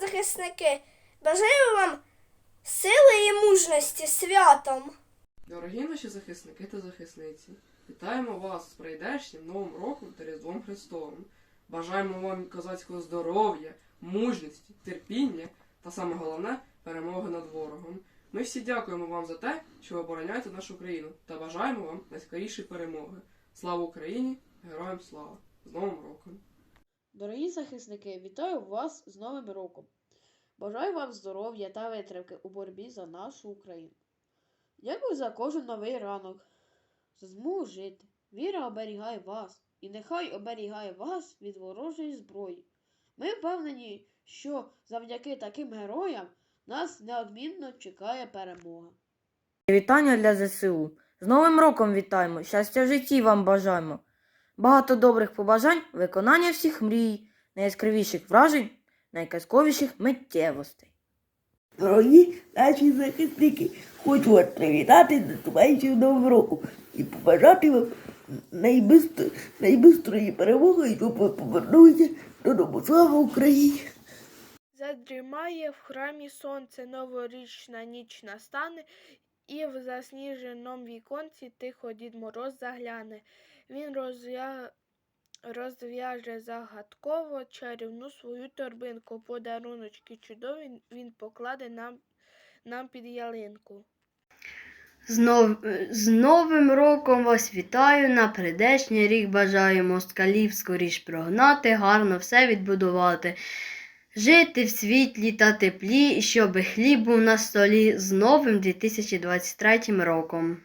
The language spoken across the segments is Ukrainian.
захисники! Бажаю вам сили і мужності святом! Дорогі наші захисники та захисниці, вітаємо вас з прийдешнім Новим роком та Різдвом Христовим. Бажаємо вам козацького здоров'я, мужності, терпіння та саме головне перемоги над ворогом. Ми всі дякуємо вам за те, що ви обороняєте нашу країну, та бажаємо вам найскорішої перемоги. Слава Україні! Героям слава! З Новим роком! Дорогі захисники, вітаю вас з Новим роком. Бажаю вам здоров'я та витримки у боротьбі за нашу Україну. Дякую за кожен новий ранок, за змогу жити. Віра оберігає вас, і нехай оберігає вас від ворожої зброї. Ми впевнені, що завдяки таким героям нас неодмінно чекає перемога. Вітання для ЗСУ. З Новим роком вітаємо! Щастя в житті вам бажаємо! Багато добрих побажань, виконання всіх мрій, найяскравіших вражень, найказковіших миттєвостей. Дорогі наші захисники, хочу вас привітати з наступаючим Новим роком і побажати вам найбистр... найбистрої перемоги, і щоб ви повернулися додому. Слава Україні! Задрімає в храмі сонце, новорічна ніч настане, і в засніженому віконці тихо Дід Мороз загляне. Він розв'я... розв'яже загадково чарівну свою торбинку. Подаруночки чудові він покладе нам, нам під ялинку. З, нов... з Новим роком вас вітаю, на прийдешній рік бажаю москалів скоріш прогнати, гарно все відбудувати. Жити в світлі та теплі, щоб хліб був на столі з новим 2023 роком.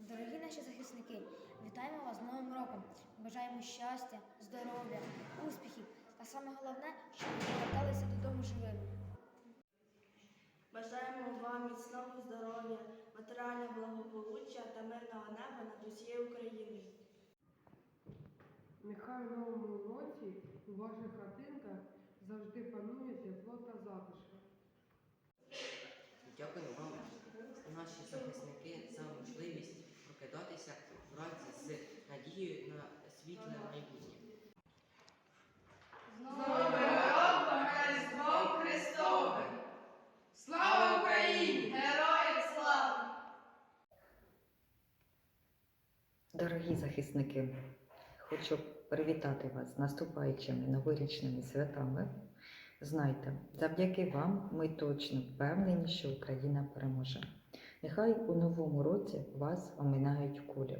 Дорогі наші захисники, вітаємо вас з Новим роком. Бажаємо щастя, здоров'я, успіхів, а саме головне, щоб ви поверталися додому живими. Бажаємо вам міцного здоров'я, матеріального благополуччя та мирного неба над усією Україною. Нехай в новому році у ваших хатинках завжди панує тепло та затишок. Дякую вам, наші захисники, за можливість прокидатися вранці з надією на світле майбутнє. Дорогі захисники, хочу привітати вас з наступаючими новорічними святами. Знайте, завдяки вам ми точно впевнені, що Україна переможе. Нехай у новому році вас оминають кулі.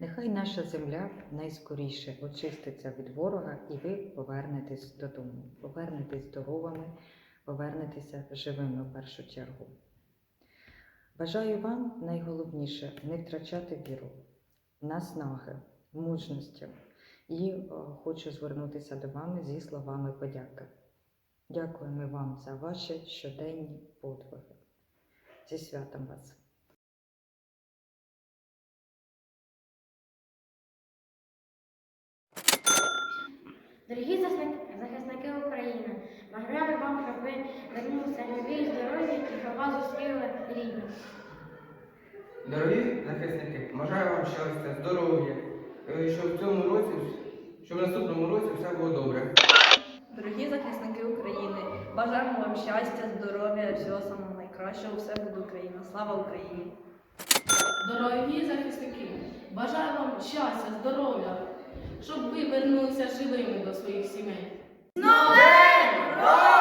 Нехай наша земля найскоріше очиститься від ворога, і ви повернетесь додому, повернетесь здоровими, повернетеся живими в першу чергу. Бажаю вам найголовніше не втрачати віру, наснаги, мужності і е, хочу звернутися до вами зі словами подяки. Дякуємо вам за ваші щоденні подвиги. Зі святом вас! Дорогі захисники України, бажаємо вам, щоб ви вернулися живі і здорові і щоб зустріли рідні. Дорогі захисники, бажаю вам щастя, здоров'я, е, щоб в цьому році, щоб в наступному році все було добре. Дорогі захисники України, бажаємо вам щастя, здоров'я, всього самого найкращого, все буде Україна. Слава Україні! Дорогі захисники, бажаю вам щастя, здоров'я, щоб ви вернулися живими до своїх сімей. Нове